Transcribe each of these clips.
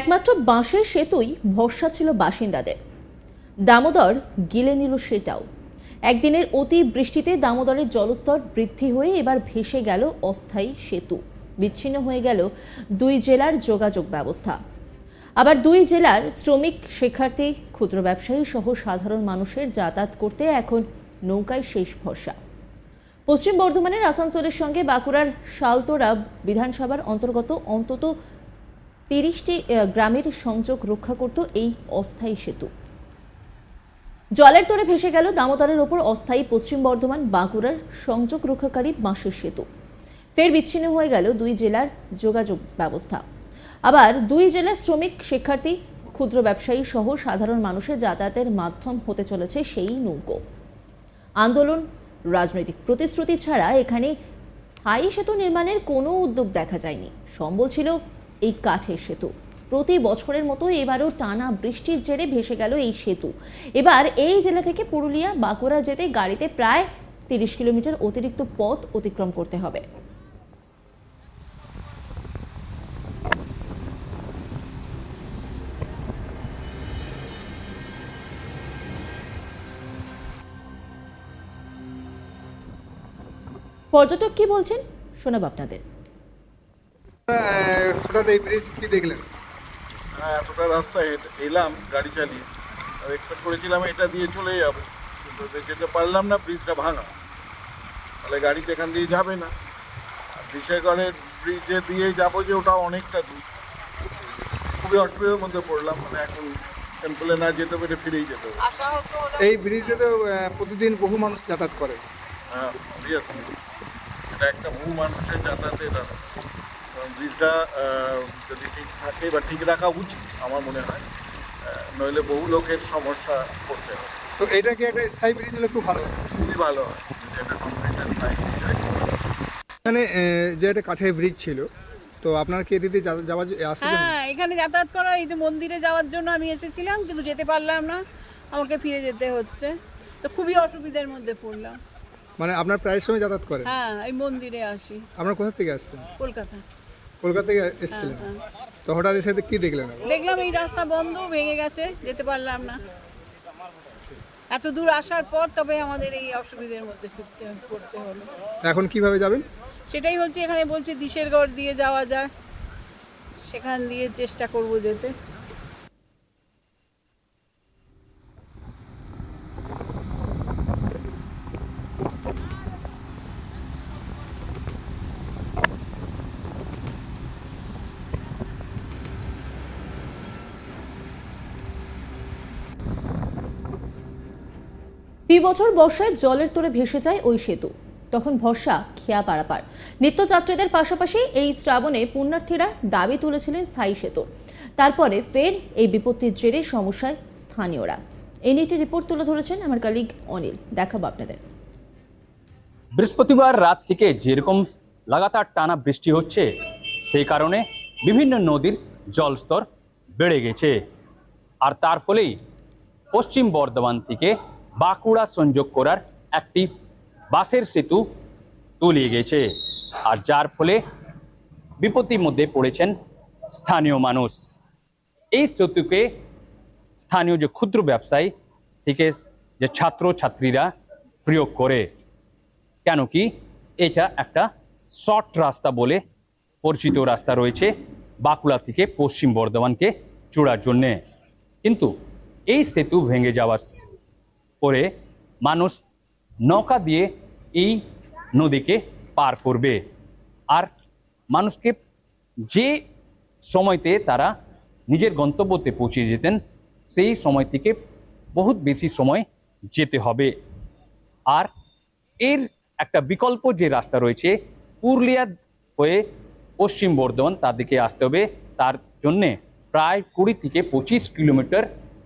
একমাত্র বাঁশের সেতুই ভরসা ছিল বাসিন্দাদের। দামোদর গিলে নিল সেটাও। একদিনের অতি বৃষ্টিতে দামোদরের জলস্তর বৃদ্ধি হয়ে এবার ভেসে গেল অস্থায়ী সেতু। বিচ্ছিন্ন হয়ে গেল দুই জেলার যোগাযোগ ব্যবস্থা। আবার দুই জেলার শ্রমিক, শিক্ষার্থী, ক্ষুদ্র ব্যবসায়ী সহ সাধারণ মানুষের যাতায়াত করতে এখন নৌকায় শেষ ভরসা। পশ্চিম বর্ধমানের আসানসোলের সঙ্গে বাঁকুড়ার শালতোরা বিধানসভার অন্তর্গত অন্তত তিরিশটি গ্রামের সংযোগ রক্ষা করত এই অস্থায়ী সেতু। জলের তোড়ে ভেসে গেল দামোদরের ওপর অস্থায়ী পশ্চিম বর্ধমান বাঁকুড়ার সংযোগ রক্ষাকারী বাঁশের সেতু। ফের বিচ্ছিন্ন হয়ে গেল দুই জেলার যোগাযোগ ব্যবস্থা। আবার দুই জেলার শ্রমিক, শিক্ষার্থী, ক্ষুদ্র ব্যবসায়ী সহ সাধারণ মানুষের যাতায়াতের মাধ্যম হতে চলেছে সেই নৌকো। আন্দোলন, রাজনৈতিক প্রতিশ্রুতি ছাড়া এখানে স্থায়ী সেতু নির্মাণের কোনো উদ্যোগ দেখা যায়নি। সম্বল ছিল এই কাঠের সেতু। প্রতি বছরের মতো এবারও টানা বৃষ্টির জেরে ভেসে গেল এই সেতু। এবার এই জেলা থেকে পুরুলিয়া বাঁকুড়া যেতে গাড়িতে প্রায় তিরিশ কিলোমিটার অতিরিক্ত পথ অতিক্রম করতে হবে। পর্যটক কি বলছেন? শোনাব আপনাদের। হঠাৎ এই ব্রিজ কি দেখলেন? হ্যাঁ এতটা রাস্তা এলাম গাড়ি চালিয়ে। আর এক্সপেক্ট করেছিলাম এটা দিয়ে চলে যাবে। কিন্তু ওদের যেতে পারলাম না ব্রিজটা ভাঙা। তাহলে গাড়ি তো এখান দিয়ে যাবে না। আর বিশেষগড়ের ব্রিজে দিয়ে যাব যে ওটা অনেকটা দূর। খুবই অসুবিধার মধ্যে পড়লাম মানে এখন টেম্পলে না যেতে পেরে ফিরেই যেতে হবে। এই ব্রিজে তো প্রতিদিন বহু মানুষ যাতায়াত করে। হ্যাঁ এটা একটা বহু মানুষের যাতায়াতের রাস্তা। ব্রিজটা যদি ঠিক থাকে বা ঠিক রাখা উচিত আমার মনে হয় নইলে বহু লোকের সমস্যা পড়তে হবে। তো এটা কি একটা স্থায়ী ব্রিজ হলে খুব ভালো খুবই ভালো হয়। যদি স্থায়ী হয়ে এখানে যে একটা কাঠের ব্রিজ ছিল তো আপনার কি যা- যাওয়া আসা হ্যাঁ এখানে যাতায়াত করা এই যে মন্দিরে যাওয়ার জন্য আমি এসেছিলাম কিন্তু যেতে পারলাম না। আমাকে ফিরে যেতে হচ্ছে। তো খুবই অসুবিধার মধ্যে পড়লাম। মানে আপনার প্রায় সময় যাতায়াত করেন? হ্যাঁ এই মন্দিরে আসি। আপনার কোথা থেকে আসছেন? কলকাতা। কলকাতা থেকে এসেছিলেন। হ্যাঁ। তো হঠাৎ এসে কি দেখলেন? দেখলাম এই রাস্তা বন্ধ ভেঙে গেছে যেতে পারলাম না। এত দূর আসার পর তবে আমাদের এই অসুবিধার মধ্যে পড়তে হলো। তো এখন কীভাবে যাবেন? সেটাই হচ্ছে এখানে বলছে দিশের গড় দিয়ে যাওয়া যায়। সেখান দিয়ে চেষ্টা করব যেতে। ফি বছর বর্ষায় জলের তোড়ে ভেসে যায় ওই সেতু। তখন ভরসা খেয়া পারাপার। নিত্যযাত্রীদের পাশাপাশি এই শ্রাবণে পুণ্যার্থীরা দাবি তুলেছিলেন স্থায়ী সেতু। তারপরে ফের এই বিপত্তির জেরে সমস্যায় স্থানীয়রা। এই নিয়ে রিপোর্ট তুলে ধরেছেন আমার কালিগ অনিল। দেখাবো আপনাদের। বৃহস্পতিবার রাত থেকে যেরকম লাগাতার টানা বৃষ্টি হচ্ছে, সেই কারণে বিভিন্ন নদীর জলস্তর বেড়ে গেছে। আর তার ফলেই পশ্চিম বর্ধমান থেকে বাঁকুড়া সংযোগ করার একটি বাসের সেতু তলিয়ে গেছে। আর যার ফলে বিপত্তির মধ্যে পড়েছেন স্থানীয় মানুষ। এই সেতুকে স্থানীয় যে ক্ষুদ্র ব্যবসায়ী থেকে যে ছাত্র ছাত্রীরা প্রয়োগ করে, কেন কি এটা একটা শর্ট রাস্তা বলে পরিচিত রাস্তা রয়েছে বাঁকুড়া থেকে পশ্চিম বর্ধমানকে চূড়ার জন্যে। কিন্তু এই সেতু ভেঙে যাওয়ার পরে মানুষ নৌকা দিয়ে এই নদীকে পার করবে। আর মানুষকে যে সময়তে তারা নিজের গন্তব্যতে পৌঁছে যেতেন, সেই সময় থেকে বহুত বেশি সময় যেতে হবে। আর এর একটা বিকল্প যে রাস্তা রয়েছে, পুরুলিয়া হয়ে পশ্চিম বর্ধমান তাদেরকে আসতে হবে। তার জন্যে প্রায় কুড়ি থেকে পঁচিশ কিলোমিটার,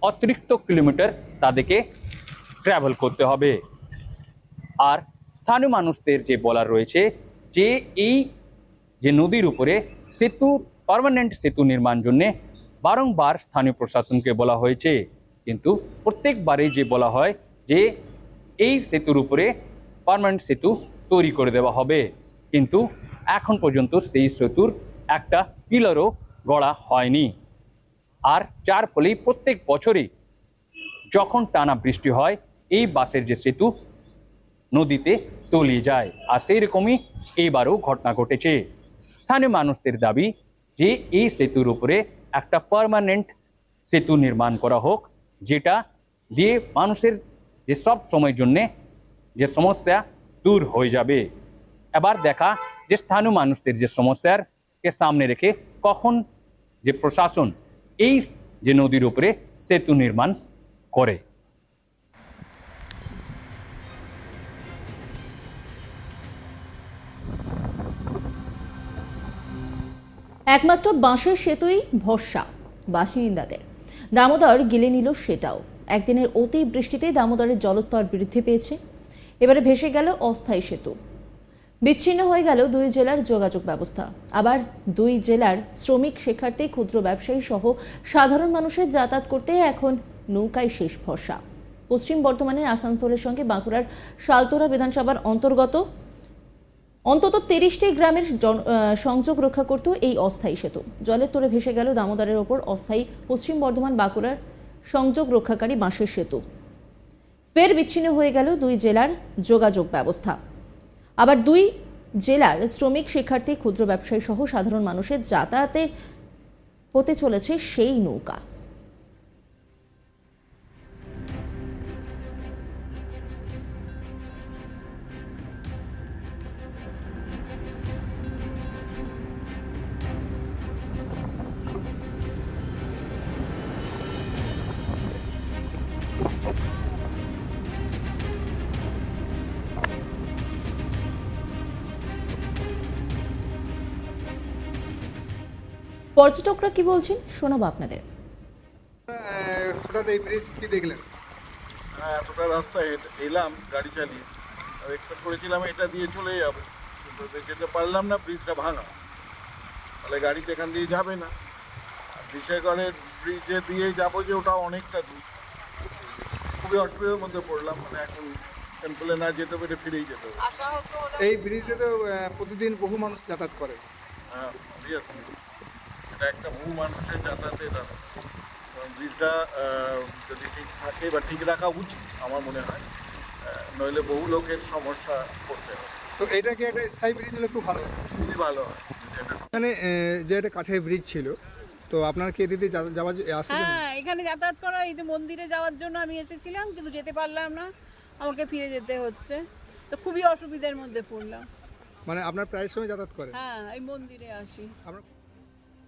অতিরিক্ত কিলোমিটার তাদেরকে ট্রাভেল করতে হবে। আর স্থানীয় মানুষদের যে বলার রয়েছে যে এই যে নদীর উপরে সেতু পার্মানেন্ট সেতু নির্মাণ জন্যে বারংবার স্থানীয় প্রশাসনকে বলা হয়েছে। কিন্তু প্রত্যেকবারেই যে বলা হয় যে এই সেতুর উপরে পার্মানেন্ট সেতু তৈরি করে দেওয়া হবে। কিন্তু এখন পর্যন্ত সেই সেতুর একটা পিলারও গড়া হয়নি। আর যার ফলেই প্রত্যেক বছরই যখন টানা বৃষ্টি হয় এই বাসের যে সেতু নদীতে তলিয়ে যায়। আর সেই রকমই এইবারও ঘটনা ঘটেছে। স্থানীয় মানুষদের দাবি যে এই সেতুর উপরে একটা পার্মানেন্ট সেতু নির্মাণ করা হোক, যেটা দিয়ে মানুষের যে সব সময়ের জন্যে যে সমস্যা দূর হয়ে যাবে। এবার দেখা যে স্থানীয় মানুষদের যে সমস্যার কে সামনে রেখে কখন যে প্রশাসন এই যে নদীর উপরে সেতু নির্মাণ করে। একমাত্র বাঁশের সেতুই ভরসা বাসিন্দাদের দামোদর গিলে নিল সেটাও। একদিনের অতি বৃষ্টিতে দামোদরের জলস্তর বৃদ্ধি পেয়েছে। এবারে ভেসে গেল অস্থায়ী সেতু। বিচ্ছিন্ন হয়ে গেল দুই জেলার যোগাযোগ ব্যবস্থা। আবার দুই জেলার শ্রমিক, শিক্ষার্থী, ক্ষুদ্র ব্যবসায়ী সহ সাধারণ মানুষের যাতায়াত করতে এখন নৌকায় শেষ ভরসা। পশ্চিম বর্ধমানের আসানসোলের সঙ্গে বাঁকুড়ার শালতোরা বিধানসভার অন্তর্গত অন্তত তিরিশটি গ্রামের সংযোগ রক্ষা করত এই অস্থায়ী সেতু। জলের তোরে ভেসে গেল দামোদরের ওপর অস্থায়ী পশ্চিম বর্ধমান বাঁকুড়ার সংযোগ রক্ষাকারী বাঁশের সেতু। ফের বিচ্ছিন্ন হয়ে গেল দুই জেলার যোগাযোগ ব্যবস্থা। আবার দুই জেলার শ্রমিক, শিক্ষার্থী, ক্ষুদ্র ব্যবসায়ী সহ সাধারণ মানুষের যাতায়াতে হতে চলেছে সেই নৌকা। পর্যটকরা কি বলছেন? শোনাবো আপনাদের। হঠাৎ এই ব্রিজ কি দেখলেন? হ্যাঁ এতটা রাস্তা এলাম গাড়ি চালিয়ে। এক্সপেক্ট করেছিলাম এটা দিয়ে চলে যাবে। কিন্তু ওদের যেতে পারলাম না ব্রিজটা ভাঙা। তাহলে গাড়িতে এখান দিয়ে যাবে না। আর বিশেষগড়ের ব্রিজে দিয়ে যাব যে ওটা অনেকটা দূর। খুবই অসুবিধার মধ্যে পড়লাম মানে এখন টেম্পলে না যেতে পেরে ফিরেই যেতে হবে। এই ব্রিজে তো প্রতিদিন বহু মানুষ যাতায়াত করে। হ্যাঁ অবভিয়াসলি এটা একটা বহু মানুষের যাতায়াতের রাস্তা। কারণ ব্রিজটা যদি ঠিক থাকে বা ঠিক রাখা উচিত আমার মনে হয় নইলে বহু লোকের সমস্যা পড়তে হবে। তো এটা কি একটা স্থায়ী ব্রিজ হলে খুব ভালো খুবই ভালো হয়। এখানে যে একটা কাঠের ব্রিজ ছিল তো আপনার কি যা- যাওয়া আসা হ্যাঁ এখানে যাতায়াত করা এই যে মন্দিরে যাওয়ার জন্য আমি এসেছিলাম কিন্তু যেতে পারলাম না। আমাকে ফিরে যেতে হচ্ছে। তো খুবই অসুবিধার মধ্যে পড়লাম। মানে আপনার প্রায় সময় যাতায়াত করে হ্যাঁ এই মন্দিরে আসি। আমরা